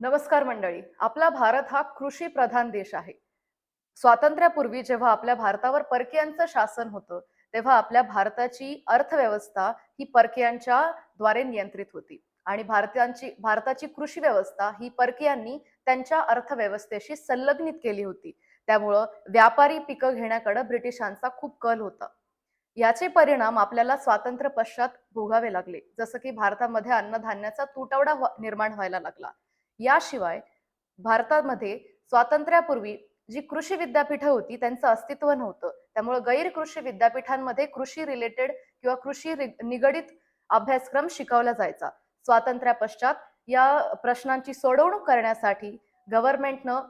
नमस्कार मंडळी. आपला भारत हा कृषी प्रधान देश आहे. स्वातंत्र्यापूर्वी जेव्हा आपल्या भारतावर परकीयांचं शासन होतं तेव्हा आपल्या भारताची अर्थव्यवस्था ही परकीयांच्या द्वारे नियंत्रित होती. आणि भारतीयांची भारताची कृषी व्यवस्था ही परकीयांनी त्यांच्या अर्थव्यवस्थेशी संलग्नित केली होती. त्यामुळं व्यापारी पिकं घेण्याकडे ब्रिटिशांचा खूप कल होता. याचे परिणाम आपल्याला स्वातंत्र्य पश्चात भोगावे लागले. जसं की भारतामध्ये अन्नधान्याचा तुटवडा निर्माण व्हायला लागला. याशिवाय भारतामध्ये स्वातंत्र्यापूर्वी जी कृषी विद्यापीठं होती त्यांचं अस्तित्व नव्हतं. त्यामुळे गैर कृषी विद्यापीठांमध्ये कृषी रिलेटेड किंवा कृषी रि- निगडित अभ्यासक्रम शिकवला जायचा. स्वातंत्र्या पश्चात या प्रश्नांची सोडवणूक करण्यासाठी गव्हर्नमेंटनं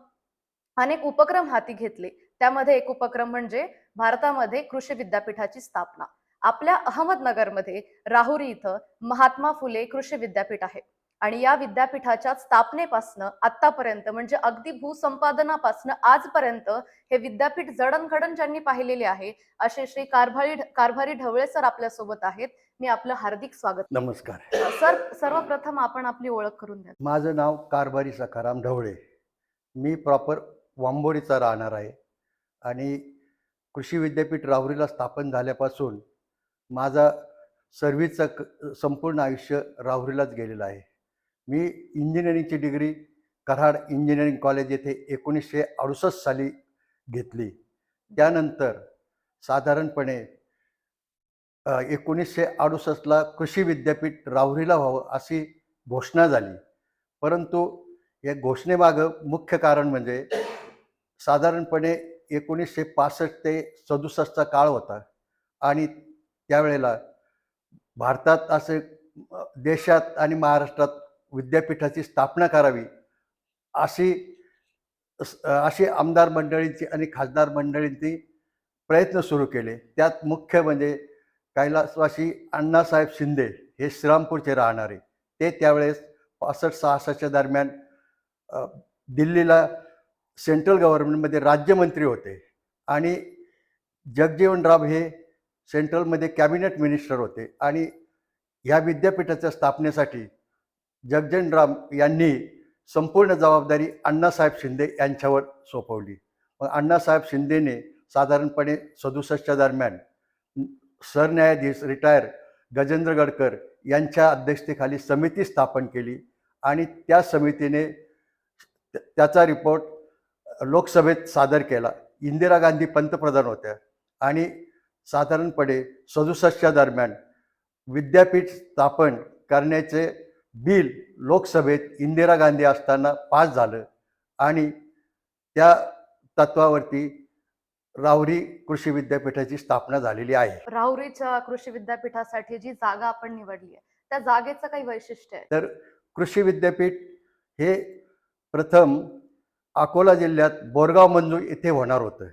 अनेक उपक्रम हाती घेतले. त्यामध्ये एक उपक्रम म्हणजे भारतामध्ये कृषी विद्यापीठाची स्थापना. आपल्या अहमदनगरमध्ये राहुरी इथं महात्मा फुले कृषी विद्यापीठ आहे. आणि या विद्यापीठाच्या स्थापनेपासनं आतापर्यंत म्हणजे अगदी भूसंपादनापासनं आजपर्यंत हे विद्यापीठ जडणघडण ज्यांनी पाहिलेले आहे असे श्री कारभारी कारभारी ढवळे सर आपल्यासोबत आहेत. मी आपलं हार्दिक स्वागत नमस्कार. सर सर्वप्रथम आपण आपली ओळख करून द्या. माझं नाव कारभारी सखाराम ढवळे. मी प्रॉपर वांबोरीचा राहणार आहे. आणि कृषी विद्यापीठ राहुरीला स्थापन झाल्यापासून माझा सर्व्हिसचं संपूर्ण आयुष्य राहुरीलाच गेलेलं आहे. मी इंजिनिअरिंगची डिग्री कराड इंजिनिअरिंग कॉलेज येथे एकोणीसशे अडुसष्ट साली घेतली. त्यानंतर साधारणपणे एकोणीसशे अडुसष्टला कृषी विद्यापीठ राहुरीला व्हावं अशी घोषणा झाली. परंतु या घोषणेमागं मुख्य कारण म्हणजे साधारणपणे एकोणीसशे पासष्ट ते सदुसष्टचा काळ होता. आणि त्यावेळेला भारतात असे देशात आणि महाराष्ट्रात विद्यापीठाची स्थापना करावी अशी अस- अशी आमदार मंडळींची आणि खासदार मंडळींची प्रयत्न सुरू केले. त्यात मुख्य म्हणजे कैलासवासी अण्णासाहेब शिंदे हे श्रीरामपूरचे राहणारे. ते त्यावेळेस पासष्ट सहासष्टच्या दरम्यान दिल्लीला सेंट्रल गव्हर्नमेंटमध्ये राज्यमंत्री होते आणि जगजीवनराव हे सेंट्रलमध्ये कॅबिनेट मिनिस्टर होते आणि ह्या विद्यापीठाच्या स्थापनेसाठी जगजनराम यांनी संपूर्ण जबाबदारी अण्णासाहेब शिंदे यांच्यावर सोपवली. मग अण्णासाहेब शिंदेने साधारणपणे सदुसष्टच्या दरम्यान सरन्यायाधीश रिटायर गजेंद्र गडकर यांच्या अध्यक्षतेखाली समिती स्थापन केली आणि त्या समितीने त्याचा रिपोर्ट लोकसभेत सादर केला. इंदिरा गांधी पंतप्रधान होत्या आणि साधारणपणे सदुसष्टच्या दरम्यान विद्यापीठ स्थापन करण्याचे बिल लोकसभेत इंदिरा गांधी असताना पास झालं आणि त्या तत्वावरती राहुरी कृषी विद्यापीठाची स्थापना झालेली आहे. राहुरीच्या कृषी विद्यापीठासाठी जी जागा आपण निवडली आहे त्या जागेचं काही वैशिष्ट्य आहे? तर कृषी विद्यापीठ हे प्रथम अकोला जिल्ह्यात बोरगाव मंजू येथे होणार होतं.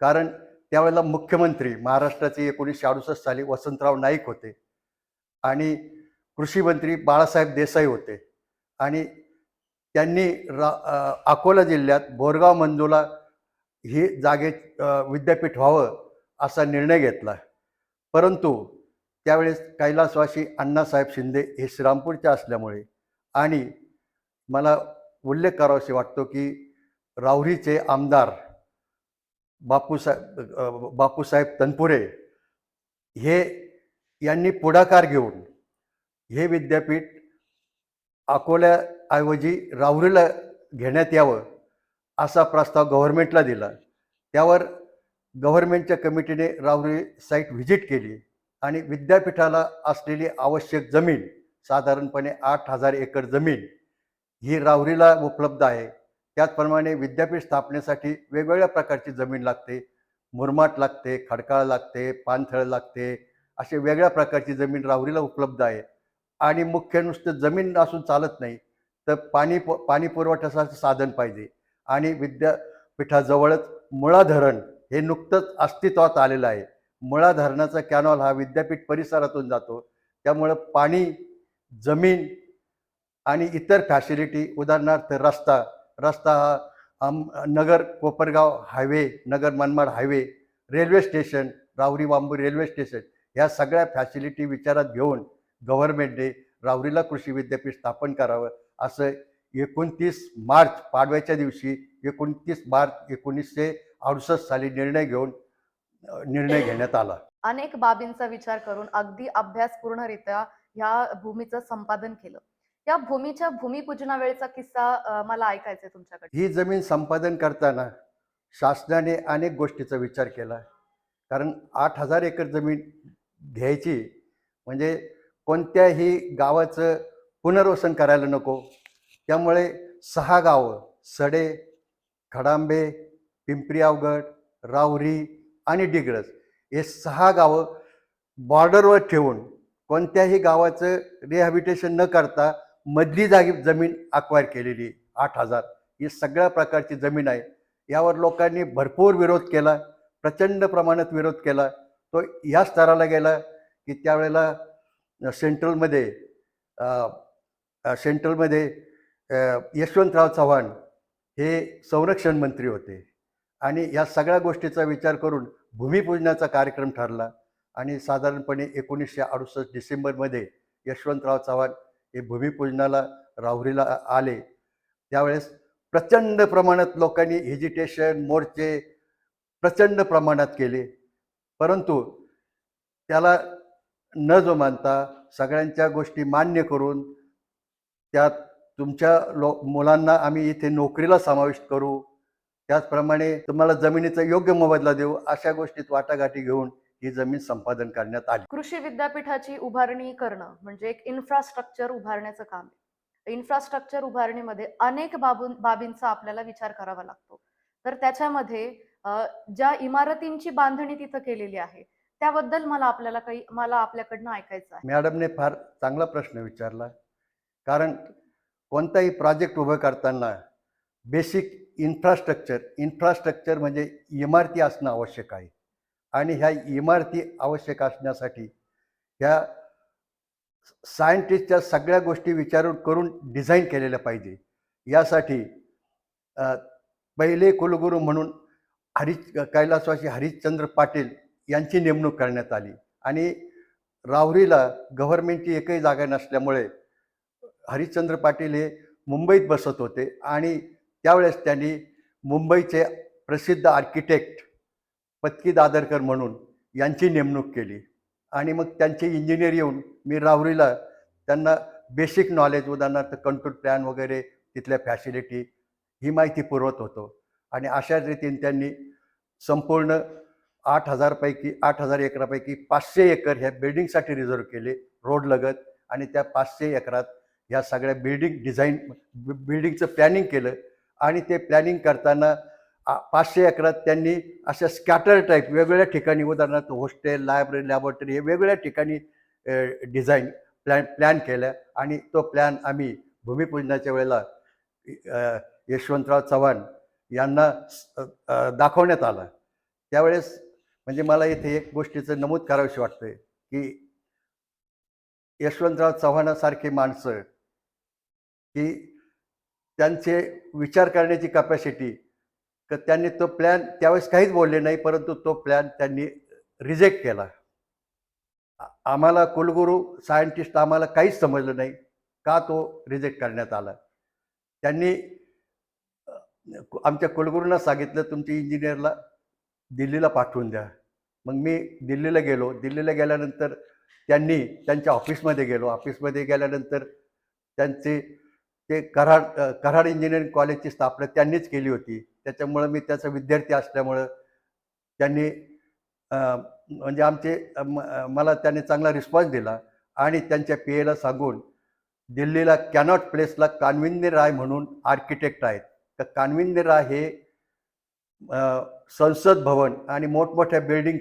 कारण त्यावेळेला मुख्यमंत्री महाराष्ट्राचे एकोणीसशे अडुसष्ट साली वसंतराव नाईक होते. आणि कृषी मंत्री बाळासाहेब देसाई होते. आणि त्यांनी रा अकोला जिल्ह्यात बोरगाव मंजूला ही जागे विद्यापीठ व्हावं असा निर्णय घेतला. परंतु त्यावेळेस कैलासवासी अण्णासाहेब शिंदे हे श्रीरामपूरचे असल्यामुळे आणि मला उल्लेख करावासे वाटतो की राहुरीचे आमदार बापूसाहेब बापूसाहेब तनपुरे हे यांनी पुढाकार घेऊन हे विद्यापीठ अकोल्याऐवजी राहुरीला घेण्यात यावं असा प्रस्ताव गव्हर्मेंटला दिला. त्यावर गव्हर्मेंटच्या कमिटीने राहुरी साईट व्हिजिट केली आणि विद्यापीठाला असलेली आवश्यक जमीन साधारणपणे आठ हजार एकर जमीन ही राहुरीला उपलब्ध आहे. त्याचप्रमाणे विद्यापीठ स्थापनेसाठी वेगवेगळ्या प्रकारची जमीन लागते. मुरमाट लागते खडकाळ लागते पानथळ लागते असे वेगळ्या प्रकारची जमीन राहुरीला उपलब्ध आहे. आणि मुख्य नुसतं जमीन असून चालत नाही तर पाणी प पाणी पुरवठ्याचं साधन पाहिजे. आणि विद्यापीठाजवळच मुळा धरण हे नुकतंच अस्तित्वात आलेलं आहे. मुळा धरणाचा कॅनॉल हा विद्यापीठ परिसरातून जातो. त्यामुळं पाणी जमीन आणि इतर फॅसिलिटी उदाहरणार्थ रस्ता रस्ता हा आम Nagar Kopargaon highway Nagar Manmad highway railway station Rahuri बांबू रेल्वे स्टेशन ह्या सगळ्या फॅसिलिटी विचारात घेऊन गव्हर्नमेंटने राहुरीला कृषी विद्यापीठ स्थापन करावं. असं एकोणतीस मार्च पाडव्याच्या दिवशी एकोणतीस मार्च एकोणीसशे अडुसष्ट साली निर्णय घेऊन निर्णय घेण्यात आला. अनेक बाबींचा विचार करून अगदी अभ्यासपूर्णरित्या ह्या भूमीचं संपादन केलं. या भूमीच्या भूमिपूजनावेळचा किस्सा मला ऐकायचा आहे तुमच्याकडे. ही जमीन संपादन करताना शासनाने अनेक गोष्टीचा विचार केला. कारण आठ हजार एकर जमीन घ्यायची म्हणजे कोणत्याही गावाचं पुनर्वसन करायला नको. त्यामुळे सहा गावं सडे खडांबे पिंपरी अवगड रावरी आणि डिग्रज हे सहा गावं बॉर्डरवर ठेवून कोणत्याही गावाचं रिहॅबिटेशन न करता मधली जागी जमीन अक्वायर केलेली आठ हजार. ही सगळ्या प्रकारची जमीन आहे. यावर लोकांनी भरपूर विरोध केला प्रचंड प्रमाणात विरोध केला. तो या स्तराला गेला की त्यावेळेला सेंट्रलमध्ये सेंट्रलमध्ये यशवंतराव चव्हाण हे संरक्षण मंत्री होते. आणि या सगळ्या गोष्टीचा विचार करून भूमिपूजनाचा कार्यक्रम ठरला आणि साधारणपणे एकोणीसशे अडुसष्ट डिसेंबरमध्ये यशवंतराव चव्हाण हे भूमिपूजनाला राहुरीला आले. त्यावेळेस प्रचंड प्रमाणात लोकांनी हेजिटेशन मोर्चे प्रचंड प्रमाणात केले. परंतु त्याला न जो मानता सगळ्यांच्या गोष्टी मान्य करून त्यात तुमच्या लो मुलांना आम्ही इथे नोकरीला समाविष्ट करू. त्याचप्रमाणे तुम्हाला जमिनीचा योग्य मोबदला देऊ अशा गोष्टीत वाटाघाटी घेऊन ही जमीन संपादन करण्यात आली. कृषी विद्यापीठाची उभारणी करणं म्हणजे एक इन्फ्रास्ट्रक्चर उभारण्याचं काम आहे. इन्फ्रास्ट्रक्चर उभारणीमध्ये अनेक बाबून बाबींचा आपल्याला विचार करावा लागतो. तर त्याच्यामध्ये ज्या इमारतींची बांधणी तिथं केलेली आहे त्याबद्दल मला आपल्याला काही मला आपल्याकडनं ऐकायचं आहे. मॅडमने फार चांगला प्रश्न विचारला. कारण कोणताही प्रोजेक्ट उभं करताना बेसिक इन्फ्रास्ट्रक्चर इन्फ्रास्ट्रक्चर म्हणजे इमारती असणं आवश्यक आहे. आणि ह्या इमारती आवश्यक असण्यासाठी ह्या सायंटिस्टच्या सगळ्या गोष्टी विचारून करून डिझाईन केलेल्या पाहिजे. यासाठी पहिले कुलगुरू म्हणून हरिश कैलासवासी हरिश्चंद्र पाटील यांची नेमणूक करण्यात आली. आणि राहुरीला गव्हर्नमेंटची एकही जागा नसल्यामुळे हरिश्चंद्र पाटील हे मुंबईत बसत होते आणि त्यावेळेस त्यांनी मुंबईचे प्रसिद्ध आर्किटेक्ट पत्की दादरकर म्हणून यांची नेमणूक केली. आणि मग त्यांचे इंजिनियर येऊन मी राहुरीला त्यांना बेसिक नॉलेज उदाहरणार्थ कंट्रोल प्लॅन वगैरे तिथल्या फॅसिलिटी ही माहिती पुरवत होतो. आणि अशाच रीतीने त्यांनी संपूर्ण आठ हजारपैकी आठ हजार एकरापैकी पाचशे एकर ह्या बिल्डिंगसाठी रिझर्व केले रोड लगत. आणि त्या पाचशे एकरात ह्या सगळ्या बिल्डिंग डिझाईन बिल्डिंगचं प्लॅनिंग केलं. आणि ते प्लॅनिंग करताना पाचशे एकरात त्यांनी अशा स्कॅटर टाईप वेगवेगळ्या ठिकाणी उदाहरणार्थ हॉस्टेल लायब्ररी लॅबोरेटरी हे वेगवेगळ्या ठिकाणी डिझाईन प्लॅन प्लॅन केल्या. आणि तो प्लॅन आम्ही भूमिपूजनाच्या वेळेला यशवंतराव चव्हाण यांना दाखवण्यात आला. त्यावेळेस म्हणजे मला इथे एक गोष्टीचं नमूद करावीशी वाटतंय की यशवंतराव चव्हाणासारखी माणसं की त्यांचे विचार करण्याची कपॅसिटी तर त्यांनी तो प्लॅन त्यावेळेस काहीच बोलले नाही परंतु तो प्लॅन त्यांनी रिजेक्ट केला. आम्हाला कुलगुरू सायंटिस्ट आम्हाला काहीच समजलं नाही का तो रिजेक्ट करण्यात आला? त्यांनी आमच्या कुलगुरूंना सांगितलं तुमच्या इंजिनियरला दिल्लीला पाठवून द्या. मग मी दिल्लीला गेलो. दिल्लीला गेल्यानंतर त्यांनी त्यांच्या ऑफिसमध्ये गेलो. ऑफिसमध्ये गेल्यानंतर त्यांचे ते कराड कराड इंजिनिअरिंग कॉलेजची स्थापना त्यांनीच केली होती. त्याच्यामुळं मी त्याचा विद्यार्थी असल्यामुळं त्यांनी म्हणजे आमचे मला त्यांनी चांगला रिस्पॉन्स दिला आणि त्यांच्या पी एला सांगून दिल्लीला कॅनॉट प्लेसला कान्विंदे राय म्हणून आर्किटेक्ट आहेत. तर कान्विंदे राय हे संसद भवन आणि मोठमोठ्या बिल्डिंग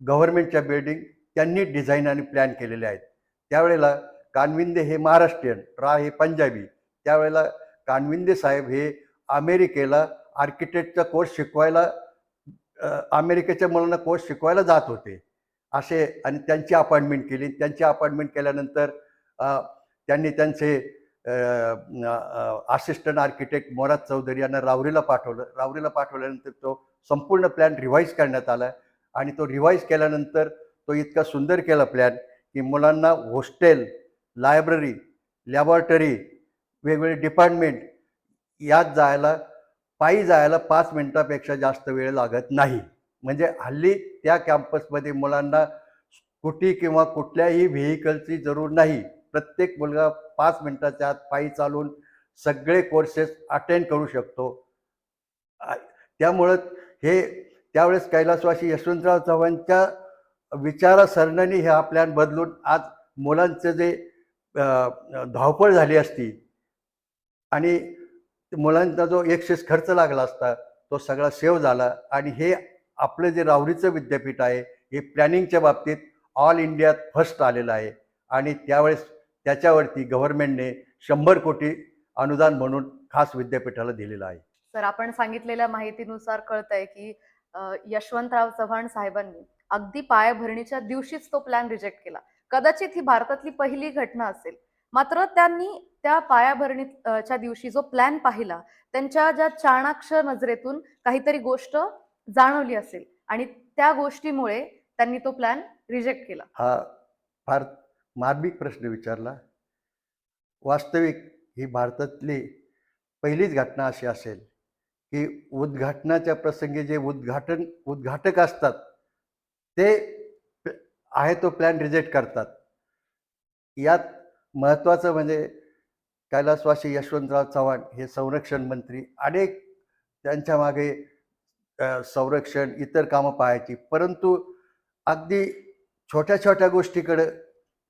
गव्हर्नमेंटच्या बिल्डिंग त्यांनी डिझाईन आणि प्लॅन केलेले आहेत. त्यावेळेला कानविंदे हे महाराष्ट्रीयन रा हे पंजाबी. त्यावेळेला कानविंदे साहेब हे अमेरिकेला आर्किटेक्टचा कोर्स शिकवायला अमेरिकेच्या मुलांना कोर्स शिकवायला जात होते. असे आणि त्यांची अपॉइंटमेंट केली. त्यांची अपॉइंटमेंट केल्यानंतर त्यांनी त्यांचे असिस्टंट आर्किटेक्ट मोराज चौधरी यांना रावरीला पाठवलं. रावरीला पाठवल्यानंतर तो संपूर्ण प्लॅन रिव्हाईज करण्यात आला. आणि तो रिव्हाईज केल्यानंतर तो इतका सुंदर केला प्लॅन की मुलांना हॉस्टेल लायब्ररी लॅबॉरेटरी वेगवेगळे डिपार्टमेंट यात जायला पायी जायला पाच मिनटापेक्षा जास्त वेळ लागत नाही. म्हणजे हल्ली त्या कॅम्पसमध्ये मुलांना स्कूटी किंवा कुठल्याही व्हेकलची जरूर नाही. प्रत्येक मुलगा पाच मिनिटाच्या आत पायी चालून सगळे कोर्सेस अटेंड करू शकतो. त्यामुळं हे त्यावेळेस कैलासवासी यशवंतराव चव्हाणच्या विचारसरणीने हे हा बदलून आज मुलांचं जे धावपळ झाली असती आणि मुलांचा जो एक्सेस खर्च लागला असता तो सगळा सेव्ह झाला आणि हे आपलं जे राहुरीचं विद्यापीठ आहे हे प्लॅनिंगच्या बाबतीत ऑल इंडियात फर्स्ट आलेलं आहे. आणि त्यावेळेस त्याच्यावरती गव्हर्नमेंटने शंभर कोटी अनुदान म्हणून खास विद्यापीठाला दिलेलं आहे. सर आपण सांगितलेल्या माहितीनुसार कळतंय की अ, यशवंतराव चव्हाण साहेबांनी अगदी पायाभरणीच्या दिवशीच तो प्लॅन रिजेक्ट केला. कदाचित ही भारतातली पहिली घटना असेल. मात्र त्यांनी त्या पायाभरणीच्या दिवशी जो प्लॅन पाहिला त्यांच्या ज्या चाणाक्ष नजरेतून काहीतरी गोष्ट जाणवली असेल आणि त्या गोष्टीमुळे त्यांनी तो प्लॅन रिजेक्ट केला. हा फार मार्मिक प्रश्न विचारला वास्तविक ही भारतातली पहिलीच घटना अशी असेल की उद्घाटनाच्या प्रसंगी जे उद्घाटन उद्घाटक असतात ते आहे तो प्लॅन रिजेक्ट करतात. यात महत्त्वाचं म्हणजे कैलासवासी यशवंतराव चव्हाण हे संरक्षण मंत्री अनेक त्यांच्या मागे संरक्षण इतर कामं पाहायची. परंतु अगदी छोट्या छोट्या गोष्टीकडं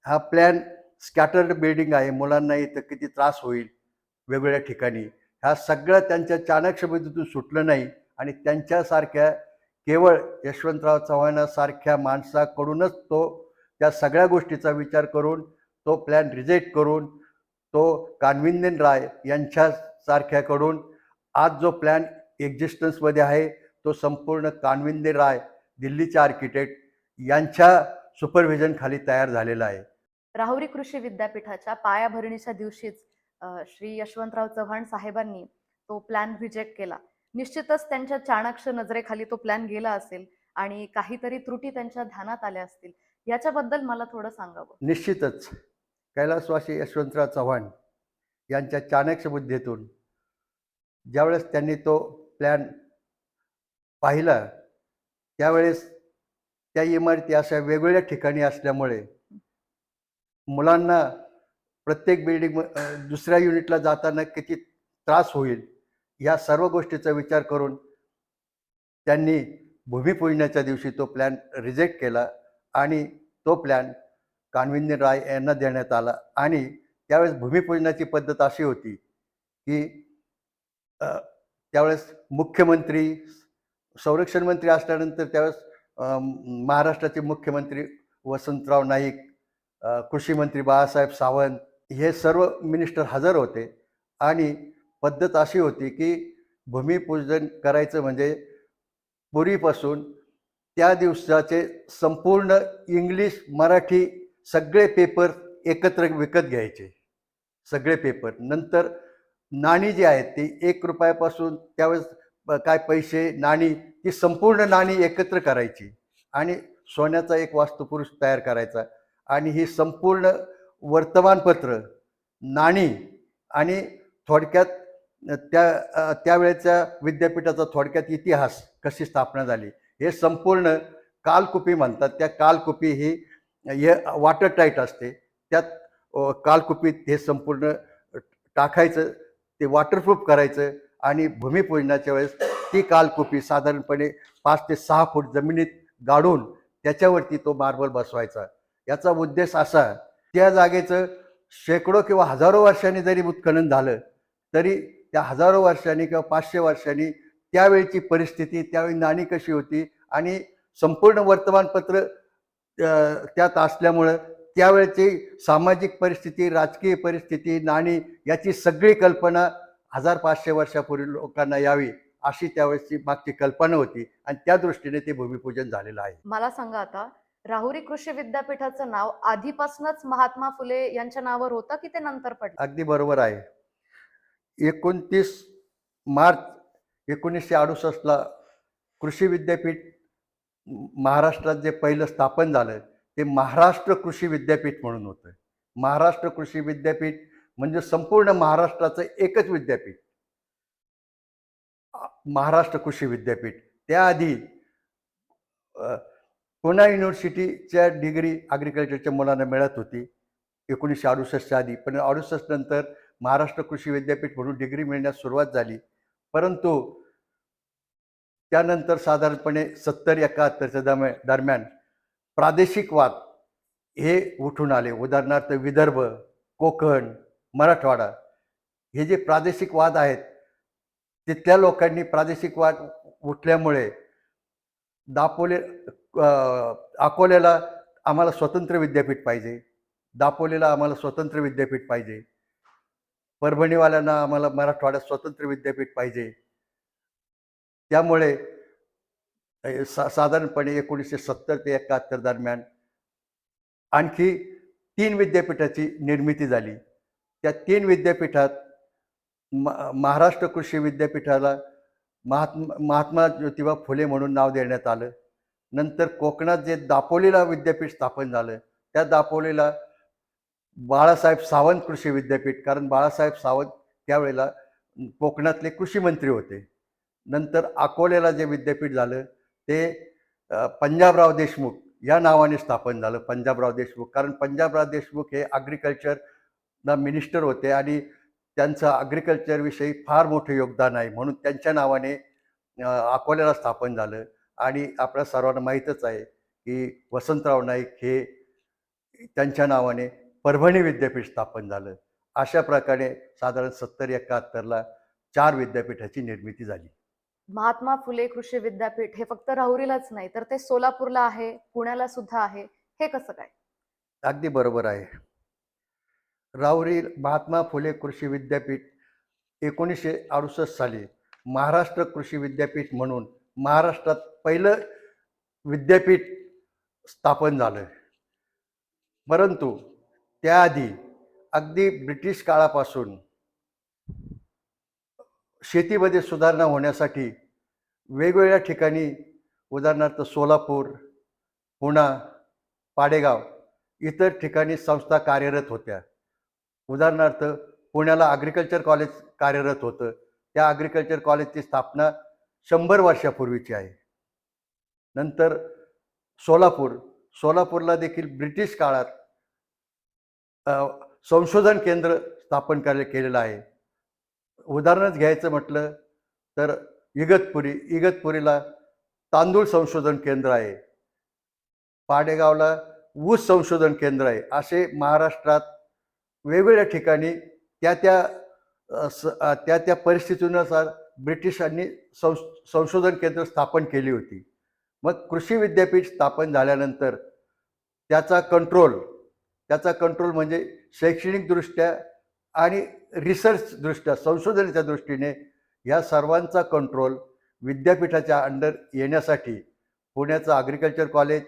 हा प्लॅन स्कॅटर्ड बिल्डिंग आहे. मुलांना इथं किती त्रास होईल वेगवेगळ्या ठिकाणी. ह्या सगळं त्यांच्या चाणक्षमतेतून सुटलं नाही आणि त्यांच्यासारख्या केवळ यशवंतराव चव्हाणासारख्या माणसाकडूनच तो त्या सगळ्या गोष्टीचा विचार करून तो प्लॅन रिजेक्ट करून तो कान्विन्यन राय यांच्यासारख्याकडून आज जो प्लॅन एक्झिस्टन्समध्ये आहे तो संपूर्ण कान्विन्य राय दिल्लीचे आर्किटेक्ट यांच्या सुपरव्हिजनखाली तयार झालेला आहे. राहुरी कृषी विद्यापीठाच्या पायाभरणीच्या दिवशीच श्री यशवंतराव चव्हाण साहेबांनी तो प्लॅन रिजेक्ट केला. निश्चितच त्यांच्या चाणाक्ष नजरेखाली तो प्लॅन गेला असेल आणि काहीतरी त्रुटी त्यांच्या ध्यानात आल्या असतील. याच्याबद्दल मला थोडं सांगावं. निश्चितच. कैलासवासी यशवंतराव चव्हाण यांच्या चाणक्य बुद्धीतून ज्यावेळेस त्यांनी तो प्लॅन पाहिला त्यावेळेस त्या इमारती अशा वेगवेगळ्या ठिकाणी असल्यामुळे मुलांना प्रत्येक बिल्डिंग दुसऱ्या युनिटला जाताना किती त्रास होईल या सर्व गोष्टीचा विचार करून त्यांनी भूमिपूजनाच्या दिवशी तो प्लॅन रिजेक्ट केला आणि तो प्लॅन कान्विन्य राय यांना देण्यात आला. आणि त्यावेळेस भूमिपूजनाची पद्धत अशी होती की त्यावेळेस मुख्यमंत्री संरक्षण मंत्री असल्यानंतर त्यावेळेस महाराष्ट्राचे मुख्यमंत्री वसंतराव नाईक कृषी मंत्री बाळासाहेब सावंत हे सर्व मिनिस्टर हजर होते. आणि पद्धत अशी होती की भूमिपूजन करायचं म्हणजे पूर्वीपासून त्या दिवसाचे संपूर्ण इंग्लिश मराठी सगळे पेपर एकत्र विकत घ्यायचे. सगळे पेपर नंतर नाणी जी आहेत ती एक रुपयापासून त्यावेळेस काय पैसे नाणी ती संपूर्ण नाणी एकत्र करायची. आणि सोन्याचा एक वास्तुपुरुष तयार करायचा. आणि ही संपूर्ण वर्तमानपत्र नाणी आणि थोडक्यात त्या त्यावेळेच्या विद्यापीठाचा थोडक्यात इतिहास कशी स्थापना झाली हे संपूर्ण कालकुपी म्हणतात. त्या कालकुपी ही हे वॉटर टाईट असते. त्यात कालकुपीत हे संपूर्ण टाकायचं ते वॉटरप्रूफ करायचं आणि भूमिपूजनाच्या वेळेस ती कालकुपी साधारणपणे पाच ते सहा फूट जमिनीत गाडून त्याच्यावरती तो मार्बल बसवायचा. याचा उद्देश असा त्या जागेचं शेकडो किंवा हजारो वर्षांनी जरी उत्खनन झालं तरी त्या हजारो वर्षांनी किंवा पाचशे वर्षांनी त्यावेळची परिस्थिती त्यावेळी नाणी कशी होती आणि संपूर्ण वर्तमानपत्र त्यात असल्यामुळं त्यावेळची सामाजिक परिस्थिती राजकीय परिस्थिती नाणी याची सगळी कल्पना हजार पाचशे वर्षापूर्वी लोकांना यावी अशी त्यावेळेसची मागची कल्पना होती आणि त्या दृष्टीने ते भूमिपूजन झालेलं आहे. मला सांगा आता राहुरी कृषी विद्यापीठाचं नाव आधीपासूनच महात्मा फुले यांच्या नावावर होतं की ते नंतर पडलं? अगदी बरोबर आहे. एकोणतीस मार्च एकोणीसशे अडुसष्टला कृषी विद्यापीठ महाराष्ट्रात जे पहिलं स्थापन झालं ते महाराष्ट्र कृषी विद्यापीठ म्हणून होतं. महाराष्ट्र कृषी विद्यापीठ म्हणजे संपूर्ण महाराष्ट्राचं एकच विद्यापीठ. महाराष्ट्र कृषी विद्यापीठ. त्याआधी पुणा युनिव्हर्सिटीच्या डिग्री ॲग्रिकल्चरच्या मुलांना मिळत होती. एकोणीसशे अडुसष्टच्या आधी. पण अडुसष्ट नंतर महाराष्ट्र कृषी विद्यापीठ म्हणून डिग्री मिळण्यास सुरुवात झाली. परंतु त्यानंतर साधारणपणे सत्तर एकाहत्तरच्या दम दरम्यान प्रादेशिक वाद हे उठून आले. उदाहरणार्थ विदर्भ कोकण मराठवाडा हे जे प्रादेशिक वाद आहेत तिथल्या लोकांनी प्रादेशिक वाद उठल्यामुळे दापोले अकोल्याला आम्हाला स्वतंत्र विद्यापीठ पाहिजे. दापोलीला आम्हाला स्वतंत्र विद्यापीठ पाहिजे. परभणीवाल्यांना आम्हाला मराठवाड्यात स्वतंत्र विद्यापीठ पाहिजे. त्यामुळे सा साधारणपणे एकोणीसशे सत्तर ते एकाहत्तर दरम्यान आणखी तीन विद्यापीठाची निर्मिती झाली. त्या तीन विद्यापीठात म- महाराष्ट्र कृषी विद्यापीठाला महात्मा महात्मा ज्योतिबा फुले म्हणून नाव देण्यात आलं. नंतर कोकणात जे दापोलीला विद्यापीठ स्थापन झालं त्या दापोलीला बाळासाहेब सावंत कृषी विद्यापीठ कारण बाळासाहेब सावंत त्यावेळेला कोकणातले कृषी मंत्री होते. नंतर अकोल्याला जे विद्यापीठ झालं ते पंजाबराव देशमुख या नावाने स्थापन झालं पंजाबराव देशमुख. कारण पंजाबराव देशमुख हे ॲग्रिकल्चरला मिनिस्टर होते आणि त्यांचं ॲग्रिकल्चरविषयी फार मोठं योगदान आहे म्हणून त्यांच्या नावाने अकोल्याला स्थापन झालं. आणि आपल्या सर्वांना माहीतच आहे की वसंतराव नाईक हे त्यांच्या नावाने परभणी विद्यापीठ स्थापन झालं. अशा प्रकारे साधारण सत्तर एकाहत्तरला चार विद्यापीठाची निर्मिती झाली. महात्मा फुले कृषी विद्यापीठ हे फक्त राहुरीलाच नाही तर ते सोलापूरला आहे पुण्याला सुद्धा आहे हे कसं काय? अगदी बरोबर आहे. राहुरी महात्मा फुले कृषी विद्यापीठ एकोणीसशे अडुसष्ट साली महाराष्ट्र कृषी विद्यापीठ म्हणून महाराष्ट्रात पहिलं विद्यापीठ स्थापन झालं परंतु त्याआधी अगदी ब्रिटिश काळापासून शेतीमध्ये सुधारणा होण्यासाठी वेगवेगळ्या ठिकाणी उदाहरणार्थ सोलापूर पुणा पाडेगाव इतर ठिकाणी संस्था कार्यरत होत्या. उदाहरणार्थ पुण्याला ॲग्रिकल्चर कॉलेज कार्यरत होतं. त्या ॲग्रिकल्चर कॉलेजची स्थापना शंभर वर्षापूर्वीची आहे. नंतर सोलापूर सोलापूरला देखील ब्रिटिश काळात संशोधन केंद्र स्थापन करे केलेलं आहे. उदाहरणच घ्यायचं म्हटलं तर इगतपुरी इगतपुरीला तांदूळ संशोधन केंद्र आहे. पाडेगावला ऊस संशोधन केंद्र आहे. असे महाराष्ट्रात वेगवेगळ्या ठिकाणी त्या त्या स त्या त्या परिस्थितीनुसार ब्रिटिशांनी संश संशोधन केंद्र स्थापन केली होती. मग कृषी विद्यापीठ स्थापन झाल्यानंतर त्याचा कंट्रोल त्याचा कंट्रोल म्हणजे शैक्षणिकदृष्ट्या आणि रिसर्चदृष्ट्या संशोधनाच्या दृष्टीने या सर्वांचा कंट्रोल विद्यापीठाच्या अंडर येण्यासाठी पुण्याचं ॲग्रिकल्चर कॉलेज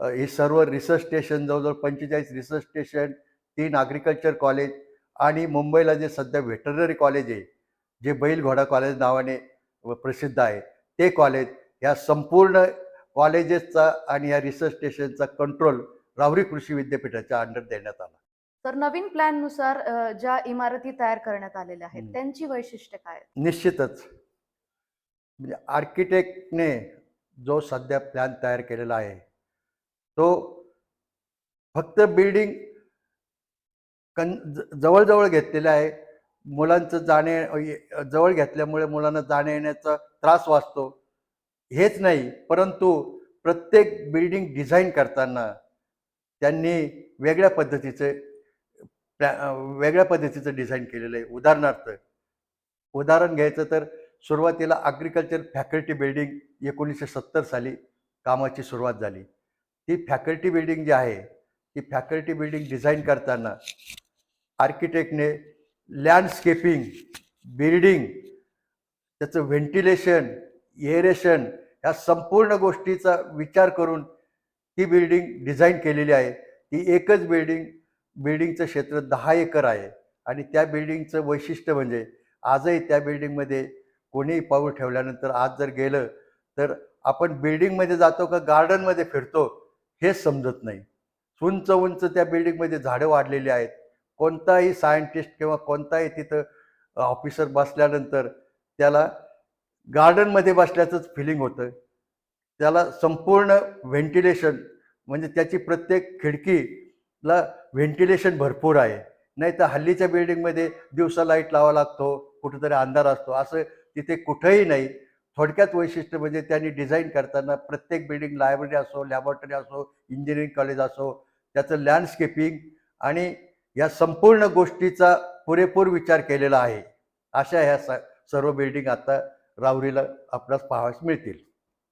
हे सर्व रिसर्च स्टेशन जवळजवळ पंचेचाळीस रिसर्च स्टेशन तीन ॲग्रिकल्चर कॉलेज आणि मुंबईला जे सध्या व्हेटरनरी कॉलेज आहे जे बैल घोडा कॉलेज नावाने प्रसिद्ध आहे ते कॉलेज या संपूर्ण कॉलेजेसचा आणि या रिसर्च स्टेशनचा कंट्रोल राहुरी कृषी विद्यापीठाच्या अंडर देण्यात आला तर नवीन प्लॅननुसार अ, ज्या इमारती तयार करण्यात आलेल्या आहेत. त्यांची वैशिष्ट्य काय? निश्चितच म्हणजे आर्किटेक्टने जो सध्या प्लॅन तयार केलेला आहे तो फक्त बिल्डिंग कन जवळजवळ घेतलेलं आहे मुलांचं जाणे ये- जवळ घेतल्यामुळे मुलांना जाण्या येण्याचा त्रास वाचतो. हेच नाही परंतु प्रत्येक बिल्डिंग डिझाईन करताना त्यांनी वेगळ्या पद्धतीचे प्लॅ वेगळ्या पद्धतीचं डिझाईन केलेलं आहे. उदाहरणार्थ उदाहरण घ्यायचं तर सुरुवातीला ॲग्रिकल्चर फॅकल्टी बिल्डिंग एकोणीसशे सत्तर साली कामाची सुरुवात झाली. ती फॅकल्टी बिल्डिंग जी आहे ती फॅकल्टी बिल्डिंग डिझाईन करताना आर्किटेक्टने लँडस्केपिंग बिल्डिंग त्याचं व्हेंटिलेशन एरेशन ह्या संपूर्ण गोष्टीचा विचार करून ती बिल्डिंग डिझाईन केलेली आहे. ती एकच बिल्डिंग बिल्डिंगचं क्षेत्र दहा एकर आहे. आणि त्या बिल्डिंगचं वैशिष्ट्य म्हणजे आजही त्या बिल्डिंगमध्ये कोणीही पाऊल ठेवल्यानंतर आज जर गेलं तर आपण बिल्डिंगमध्ये जातो का गार्डनमध्ये फिरतो हे समजत नाही. उंच उंच त्या बिल्डिंगमध्ये झाडं वाढलेली आहेत. कोणताही सायंटिस्ट किंवा कोणताही तिथं ऑफिसर बसल्यानंतर त्याला गार्डनमध्ये बसल्याचंच फिलिंग होतं. त्याला संपूर्ण व्हेंटिलेशन म्हणजे त्याची प्रत्येक खिडकीला व्हेंटिलेशन भरपूर आहे. नाही तर हल्लीच्या बिल्डिंगमध्ये दिवसा लाइट लावा लागतो कुठेतरी अंधार असतो. असं तिथे कुठंही नाही. थोडक्यात वैशिष्ट्य म्हणजे त्यांनी डिझाईन करताना प्रत्येक बिल्डिंग लायब्ररी असो लॅबॉरेटरी असो इंजिनिअरिंग कॉलेज असो त्याचं लँडस्केपिंग आणि या संपूर्ण गोष्टीचा पुरेपूर विचार केलेला आहे. अशा ह्या सर्व बिल्डिंग आता राहुरीला आपल्यास पाहावयास मिळतील.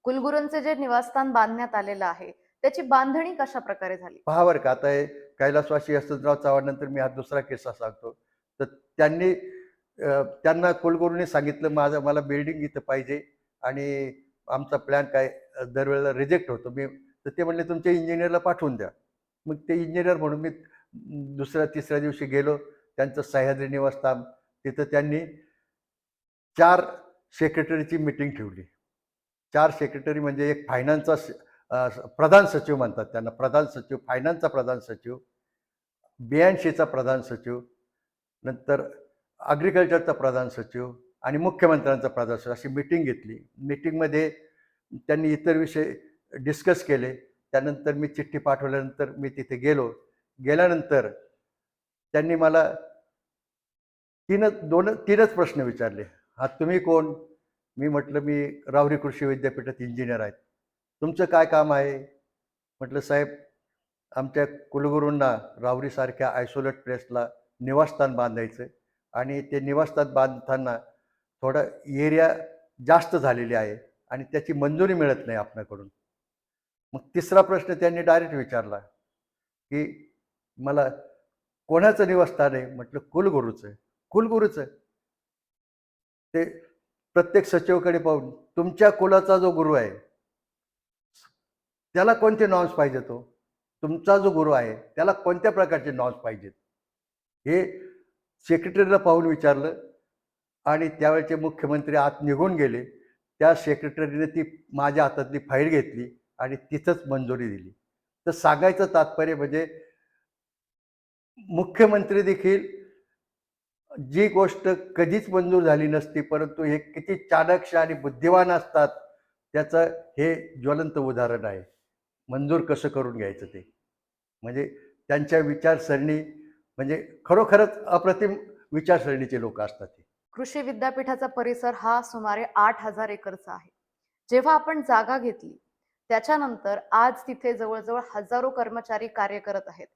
कुलगुरूंचे जे निवासस्थान बांधण्यात आलेलं आहे त्याची बांधणी कशा प्रकारे झाली? पहा बरं का आता हे कैलासवासी यशवंतराव चव्हाणनंतर मी हा दुसरा किस्सा सांगतो. तर त्यांनी त्यांना कुलगुरूंनी सांगितलं माझं मला बिल्डिंग इथं पाहिजे आणि आमचा प्लॅन काय दरवेळेला रिजेक्ट होतो. मी तर ते म्हणले तुमच्या इंजिनियरला पाठवून द्या. मग ते इंजिनियर म्हणून मी दुसऱ्या तिसऱ्या दिवशी गेलो त्यांचं सह्याद्री निवासस्थान तिथं त्यांनी चार सेक्रेटरीची मिटिंग ठेवली. चार सेक्रेटरी म्हणजे एक फायनान्सचा स- प्रधान सचिव म्हणतात त्यांना. प्रधान सचिव फायनान्सचा प्रधान सचिव बियाणशीचा प्रधान सचिव नंतर ॲग्रिकल्चरचा प्रधान सचिव आणि मुख्यमंत्र्यांचा प्रधान सचिव अशी मिटिंग घेतली. मिटिंगमध्ये त्यांनी इतर विषय डिस्कस केले. त्यानंतर मी चिठ्ठी पाठवल्यानंतर मी तिथे गेलो. गेल्यानंतर त्यांनी मला तीनच दोन तीनच प्रश्न विचारले. हा तुम्ही कोण? मी म्हटलं मी रावरी कृषी विद्यापीठात इंजिनियर आहेत तुमचं काय काम आहे? म्हटलं साहेब आमच्या कुलगुरूंना रावरीसारख्या आयसोलेट प्लेसला निवासस्थान बांधायचं आणि ते निवासस्थान बांधताना थोडं एरिया जास्त झालेली आहे आणि त्याची मंजुरी मिळत नाही आपल्याकडून. मग तिसरा प्रश्न त्यांनी डायरेक्ट विचारला की मला कोणाचं निवासस्थान आहे? म्हटलं कुलगुरूचं कुलगुरूचं ते प्रत्येक सचिवकडे पाहून तुमच्या कुलाचा जो गुरु आहे त्याला कोणते नॉन्स पाहिजे तो? तुमचा जो गुरु आहे त्याला कोणत्या प्रकारचे नॉन्स पाहिजेत? हे सेक्रेटरीला पाहून विचारलं आणि त्यावेळेचे मुख्यमंत्री आत निघून गेले. त्या सेक्रेटरीने ती माझ्या हातातली फाईल घेतली आणि तिथंच मंजुरी दिली. तर सांगायचं तात्पर्य म्हणजे मुख्यमंत्री देखील जी गोष्ट कधीच मंजूर झाली नसती परंतु हे किती चाणक्य आणि बुद्धिवान असतात त्याचं हे ज्वलंत उदाहरण आहे. मंजूर कसं करून घ्यायचं ते? म्हणजे त्यांच्या विचारसरणी म्हणजे खरोखरच अप्रतिम विचारसरणीचे लोक असतात ते. कृषी विद्यापीठाचा परिसर हा सुमारे आठ हजार एकरचा आहे. जेव्हा आपण जागा घेतली त्याच्यानंतर आज तिथे जवळजवळ हजारो कर्मचारी कार्य करत आहेत.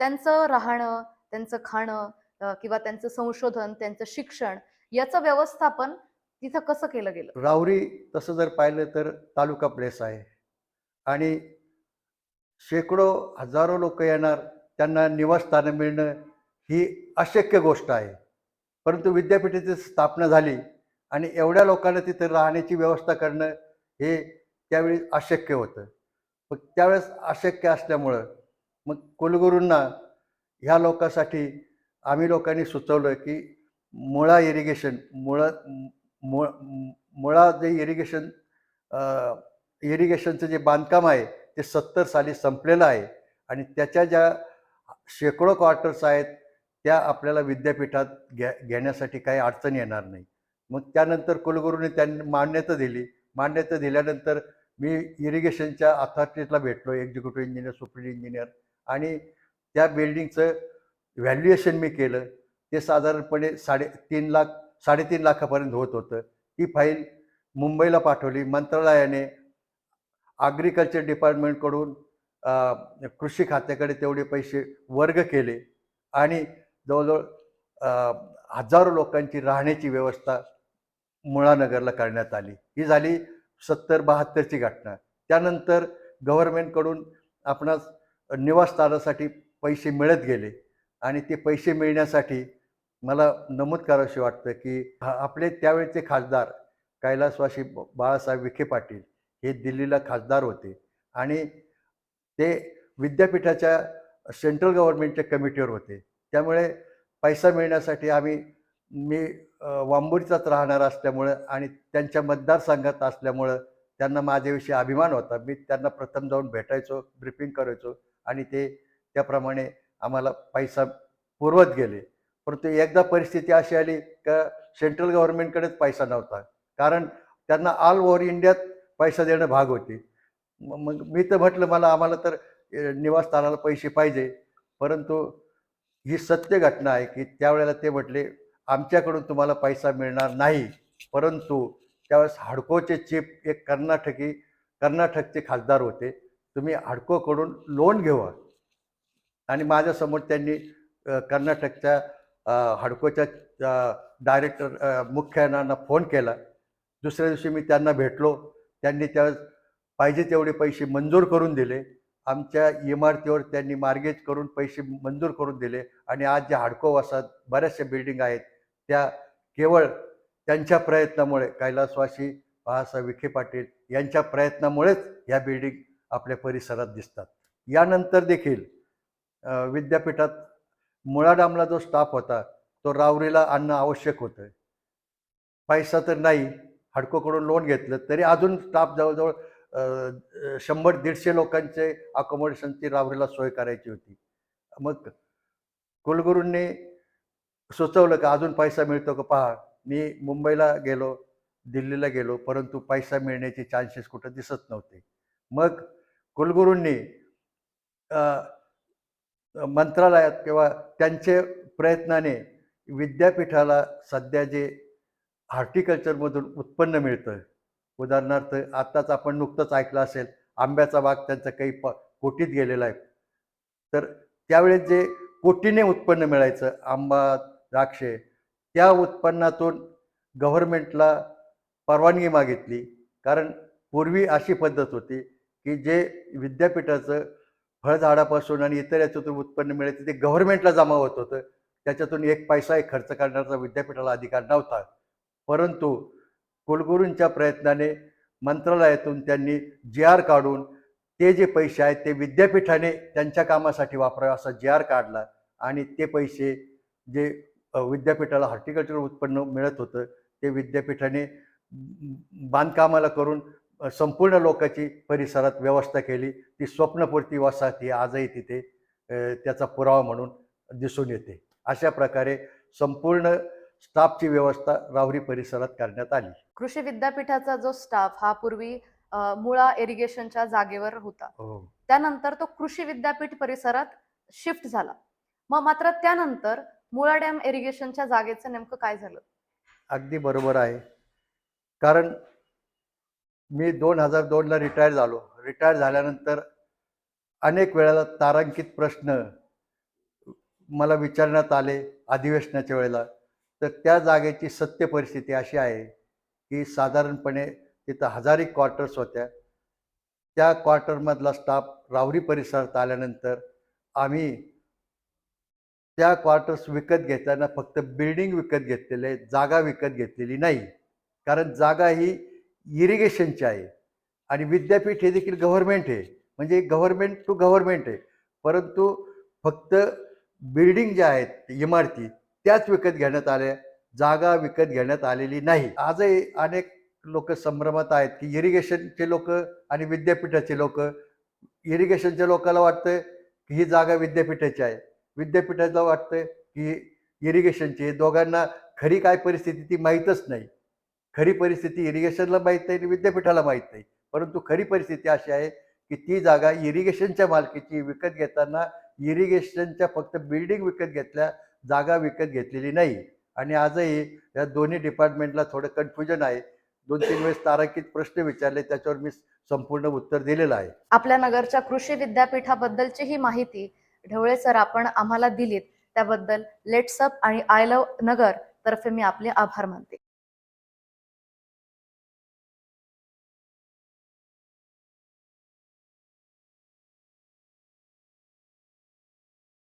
त्यांचं राहणं त्यांचं खाणं किंवा त्यांचं संशोधन त्यांचं शिक्षण याचं व्यवस्थापन तिथं कसं केलं गेलं? राहुरी तसं जर पाहिलं तर तालुका प्लेस आहे. आणि शेकडो हजारो लोक येणार त्यांना निवासस्थानं मिळणं ही अशक्य गोष्ट आहे. परंतु विद्यापीठाची स्थापना झाली आणि एवढ्या लोकांना तिथे राहण्याची व्यवस्था करणं हे त्यावेळी अशक्य होतं. मग त्यावेळेस अशक्य असल्यामुळं मग कुलगुरूंना ह्या लोकांसाठी आम्ही लोकांनी सुचवलं की मुळा इरिगेशन मुळा मुळ मुळा जे इरिगेशन इरिगेशनचं जे बांधकाम आहे ते सत्तर साली संपलेलं आहे. आणि त्याच्या ज्या शेकडो क्वार्टर्स आहेत त्या आपल्याला विद्यापीठात घ्या घेण्यासाठी काही अडचण येणार नाही. मग त्यानंतर कुलगुरूने त्यांनी मान्यता दिली. मान्यता दिल्यानंतर मी इरिगेशनच्या अथॉरिटीजला भेटलो एक्झिक्युटिव्ह इंजिनियर सुप्रिंट इंजिनियर आणि त्या बिल्डिंगचं व्हॅल्युएशन मी केलं. ते साधारणपणे साडे तीन लाख साडेतीन लाखापर्यंत होत होतं. ती फाईल मुंबईला पाठवली. मंत्रालयाने ॲग्रिकल्चर डिपार्टमेंटकडून कृषी खात्याकडे तेवढे पैसे वर्ग केले. आणि जवळजवळ हजारो लोकांची राहण्याची व्यवस्था मुळानगरला करण्यात आली. ही झाली सत्तर बहात्तरची घटना. त्यानंतर गव्हर्नमेंटकडून आपणास निवासस्थानासाठी पैसे मिळत गेले आणि ते पैसे मिळण्यासाठी मला नमूद करावंसे वाटतं की आपले त्यावेळेचे खासदार कैलासवासी बाळासाहेब विखे पाटील हे दिल्लीला खासदार होते आणि ते विद्यापीठाच्या सेंट्रल गव्हर्नमेंटच्या कमिटीवर होते. त्यामुळे पैसा मिळण्यासाठी आम्ही मी वांबुरीचाच राहणार असल्यामुळं आणि त्यांच्या मतदारसंघात असल्यामुळं त्यांना माझ्याविषयी अभिमान होता. मी त्यांना प्रथम जाऊन भेटायचो ब्रिफिंग करायचो. आणि ते त्याप्रमाणे आम्हाला पैसा पुरवत गेले. परंतु एकदा परिस्थिती अशी आली का सेंट्रल गव्हर्नमेंटकडेच पैसा नव्हता. कारण त्यांना ऑल ओव्हर इंडियात पैसा देणं भाग होते. मग मी तर म्हटलं मला आम्हाला तर निवासस्थानाला पैसे पाहिजे. परंतु ही सत्य घटना आहे की त्यावेळेला ते म्हटले आमच्याकडून तुम्हाला पैसा मिळणार नाही. परंतु त्यावेळेस हाडकोचे चीफ एक कर्नाटकी कर्नाटकचे खासदार होते. तुम्ही हाडकोकडून लोन घेवा. आणि माझ्यासमोर त्यांनी कर्नाटकच्या हाडकोच्या डायरेक्टर मुख्यानांना फोन केला. दुसऱ्या दिवशी मी त्यांना भेटलो. त्यांनी त्या पाहिजे तेवढे पैसे मंजूर करून दिले. आमच्या इमारतीवर त्यांनी मार्गेज करून पैसे मंजूर करून दिले. आणि आज ज्या हाडको वसात बऱ्याचशा बिल्डिंग आहेत त्या केवळ त्यांच्या प्रयत्नामुळे कैलासवासी बाळासाहेब विखे पाटील यांच्या प्रयत्नामुळेच ह्या बिल्डिंग आपल्या परिसरात दिसतात. यानंतर देखील विद्यापीठात मुळाडामला जो स्टाफ होता तो रावरीला आणणं आवश्यक होतं. पैसा तर नाही हडकोकडून लोन घेतलं तरी अजून स्टाफ जवळजवळ शंभर दीडशे लोकांचे अकोमोडेशनची रावरीला सोय करायची होती. मग कुलगुरूंनी सुचवलं का अजून पैसा मिळतो का पहा मी मुंबईला गेलो दिल्लीला गेलो परंतु पैसा मिळण्याचे चान्सेस कुठं दिसत नव्हते. मग कुलगुरूंनी मंत्रालयात किंवा त्यांचे प्रयत्नाने विद्यापीठाला सध्या जे हॉर्टिकल्चरमधून उत्पन्न मिळतं उदाहरणार्थ आत्ताच आपण नुकतंच ऐकलं असेल आंब्याचा बाग त्यांचा काही प कोटीत गेलेला आहे. तर त्यावेळेस जे कोटीने उत्पन्न मिळायचं आंबा द्राक्षे त्या उत्पन्नातून गव्हर्मेंटला परवानगी मागितली. कारण पूर्वी अशी पद्धत होती की जे विद्यापीठाचं फळझाडापासून आणि इतर याच्यातून उत्पन्न मिळायचं ते गव्हर्मेंटला जमा होत होतं. त्याच्यातून एक पैसाही खर्च करण्याचा विद्यापीठाला अधिकार नव्हता. परंतु कुलगुरूंच्या प्रयत्नाने मंत्रालयातून त्यांनी जी आर काढून ते जे पैसे आहेत ते विद्यापीठाने त्यांच्या कामासाठी वापरावे असा जी आर काढला. आणि ते पैसे जे विद्यापीठाला हॉर्टिकल्चर उत्पन्न मिळत होतं ते विद्यापीठाने बांधकामाला करून संपूर्ण लोकांची परिसरात व्यवस्था केली. ती स्वप्नपूर्ती वसाहती आजही तिथे त्याचा पुरावा म्हणून दिसून येते. अशा प्रकारे संपूर्ण स्टाफची व्यवस्था राहुरी परिसरात करण्यात आली. कृषी विद्यापीठाचा जो स्टाफ हा पूर्वी मुळा इरिगेशनच्या जागेवर होता. हो. त्यानंतर तो कृषी विद्यापीठ परिसरात शिफ्ट झाला. मग मात्र त्यानंतर मुळा डॅम इरिगेशनच्या जागेचं नेमकं काय झालं? अगदी बरोबर आहे. कारण मी दोन हजार दोनला रिटायर झालो. रिटायर झाल्यानंतर अनेक वेळेला तारांकित प्रश्न मला विचारण्यात आले अधिवेशनाच्या वेळेला. तर त्या जागेची सत्य परिस्थिती अशी आहे की साधारणपणे तिथं हजारी क्वार्टर्स होत्या. त्या क्वार्टरमधला स्टाफ रावरी परिसरात आल्यानंतर आम्ही त्या क्वार्टर्स विकत घेताना फक्त बिल्डिंग विकत घेतलेले जागा विकत घेतलेली नाही. कारण जागा ही इरिगेशनची आहे. आणि विद्यापीठ हे देखील गव्हर्नमेंट आहे. म्हणजे गव्हर्नमेंट टू गव्हर्नमेंट आहे. परंतु फक्त बिल्डिंग ज्या आहेत इमारती त्याच विकत घेण्यात आल्या जागा विकत घेण्यात आलेली नाही. आजही अनेक लोक संभ्रमात आहेत की इरिगेशनचे लोक आणि विद्यापीठाचे लोक इरिगेशनच्या लोकांना वाटतं की ही जागा विद्यापीठाची आहे. विद्यापीठाला वाटतं की इरिगेशनची दोघांना खरी काय परिस्थिती ती माहीतच नाही. खरी परिस्थिती इरिगेशनला माहीत नाही आणि विद्यापीठाला माहीत नाही. परंतु खरी परिस्थिती अशी आहे की ती जागा इरिगेशनच्या मालकीची विकत घेताना इरिगेशनच्या फक्त बिल्डिंग विकत घेतल्या जागा विकत घेतलेली नाही. आणि आजही या दोन्ही डिपार्टमेंटला थोडं कन्फ्युजन आहे. दोन तीन वेळेस तारांकित प्रश्न विचारले त्याच्यावर मी संपूर्ण उत्तर दिलेलं आहे. आपल्या नगरच्या कृषी विद्यापीठाबद्दलची ही माहिती ढवळे सर आपण आम्हाला दिलीत. त्याबद्दल लेट्सअप आणि आय लव्ह नगर तर्फे मी आपले आभार मानते.